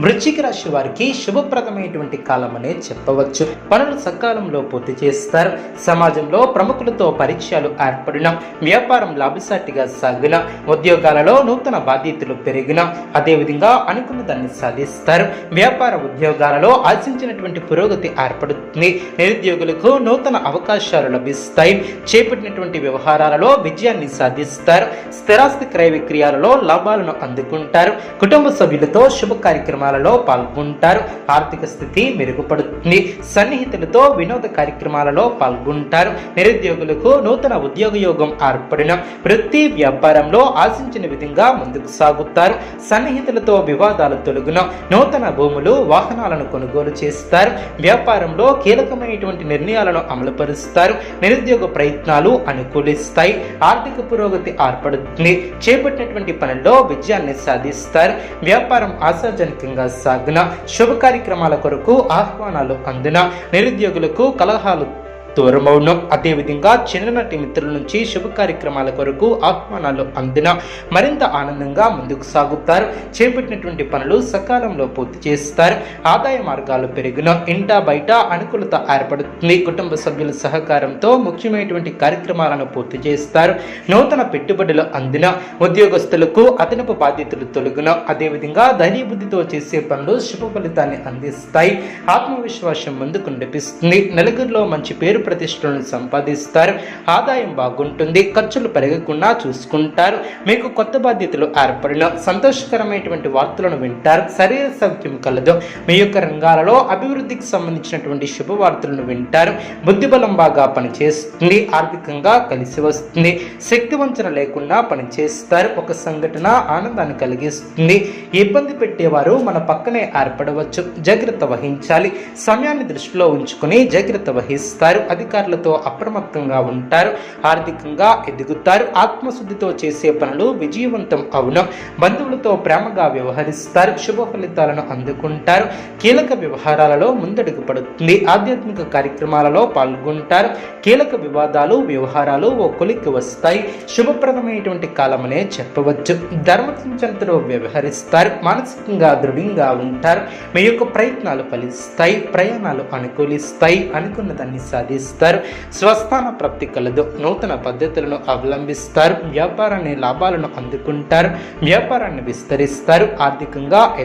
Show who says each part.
Speaker 1: వృశ్చిక రాశి వారికి శుభప్రదమైనటువంటి కాలం అనే చెప్పవచ్చు. పనులు సకాలంలో పూర్తి చేస్తారు. సమాజంలో ప్రముఖులతో పరిచయాలు ఏర్పడిన వ్యాపారం లాభసాటిగా సాగిన ఉద్యోగాలలో నూతన బాధ్యతలు పెరిగిన అదేవిధంగా అనుకున్న దాన్ని సాధిస్తారు. వ్యాపార ఉద్యోగాలలో ఆశించినటువంటి పురోగతి ఏర్పడుతుంది. నిరుద్యోగులకు నూతన అవకాశాలు లభిస్తాయి. చేపట్టినటువంటి వ్యవహారాలలో విజయాన్ని సాధిస్తారు. స్థిరాస్తి క్రయ విక్రయాలలో లాభాలను అందుకుంటారు. కుటుంబ సభ్యులతో శుభ కార్యక్రమాలు కార్యక్రమాలలో పాల్గొంటారు. ఆర్థిక స్థితి మెరుగుపడుతుంది. సన్నిహితులతో వినోద కార్యక్రమాలలో పాల్గొంటారు. నిరుద్యోగులకు నూతన ఉద్యోగ యోగం ఏర్పడిన వృత్తి వ్యాపారంలో ఆశించిన విధంగా ముందుకు సాగుతారు. సన్నిహితులతో వివాదాలు తొలగున నూతన భూములు వాహనాలను కొనుగోలు చేస్తారు. వ్యాపారంలో కీలకమైనటువంటి నిర్ణయాలను అమలుపరుస్తారు. నిరుద్యోగ ప్రయత్నాలు అనుకూలిస్తాయి. ఆర్థిక పురోగతి ఏర్పడుతుంది. చేపట్టినటువంటి పనుల్లో విజయాన్ని సాధిస్తారు. వ్యాపారం ఆశాజనకంగా సాగున శుభ కార్యక్రమాల కొరకు ఆహ్వానాలు అందున నిరుద్యోగులకు కలహాలు దూరమవును అదేవిధంగా చిన్ననాటి మిత్రుల నుంచి శుభ కార్యక్రమాల కొరకు ఆహ్వానాలు అందిన మరింత ఆనందంగా ముందుకు సాగుతారు. చేపట్టినటువంటి పనులు సకాలంలో పూర్తి చేస్తారు. ఆదాయ మార్గాలు పెరిగిన ఇంట బయట అనుకూలత ఏర్పడుతుంది. కుటుంబ సభ్యుల సహకారంతో ముఖ్యమైనటువంటి కార్యక్రమాలను పూర్తి చేస్తారు. నూతన పెట్టుబడులు అందిన ఉద్యోగస్తులకు అదనపు బాధ్యతలు తొలగిన అదేవిధంగా ధైర్యబుద్ధితో చేసే పనులు శుభ ఫలితాన్ని అందిస్తాయి. ఆత్మవిశ్వాసం ముందుకు నడిపిస్తుంది. నలుగురిలో మంచి పేరు ప్రతిష్టలను సంపాదిస్తారు. ఆదాయం బాగుంటుంది ఖర్చులు పెరగకుండా చూసుకుంటారు. మీకు కొత్త బాధ్యతలు ఏర్పడిన సంతోషకరమైనటువంటి వార్తలను వింటారు. శరీర సౌఖ్యం కలదు. మీ యొక్క రంగాలలో అభివృద్ధికి సంబంధించినటువంటి శుభవార్తలను వింటారు. బుద్ధిబలం బాగా పనిచేస్తుంది ఆర్థికంగా కలిసి వస్తుంది. శక్తి వంచన లేకుండా పనిచేస్తారు. ఒక సంఘటన ఆనందాన్ని కలిగిస్తుంది. ఇబ్బంది పెట్టేవారు మన పక్కనే ఏర్పడవచ్చు. జాగ్రత్త వహించాలి. సమయాన్ని దృష్టిలో ఉంచుకొని జాగ్రత్త వహిస్తారు. అధికారులతో అప్రమత్తంగా ఉంటారు ఆర్థికంగా ఎదుగుతారు ఆత్మశుద్ధితో చేసే పనులు విజయవంతం అవును. బంధువులతో ప్రేమగా వ్యవహరిస్తారు శుభ ఫలితాలను అందుకుంటారు. కీలక వ్యవహారాలలో ముందడుగు పడుతుంది. ఆధ్యాత్మిక కార్యక్రమాలలో పాల్గొంటారు. కీలక వివాదాలు వ్యవహారాలు ఓ కొలిక్కి వస్తాయి. శుభప్రదమైనటువంటి కాలమనే చెప్పవచ్చు. ధర్మచింతనతో వ్యవహరిస్తారు. మానసికంగా దృఢంగా ఉంటారు. మీ యొక్క ప్రయత్నాలు ఫలిస్తాయి. ప్రయాణాలు అనుకూలిస్తాయి. అనుకున్న దాన్ని సాధిస్తారు స్వస్థాన ప్రాప్తి కలదు. నూతన పద్ధతులను అవలంబిస్తారు. వ్యాపారాన్ని లాభాలను అందుకుంటారు. వ్యాపారాన్ని విస్తరిస్తారు. ఆర్థికంగా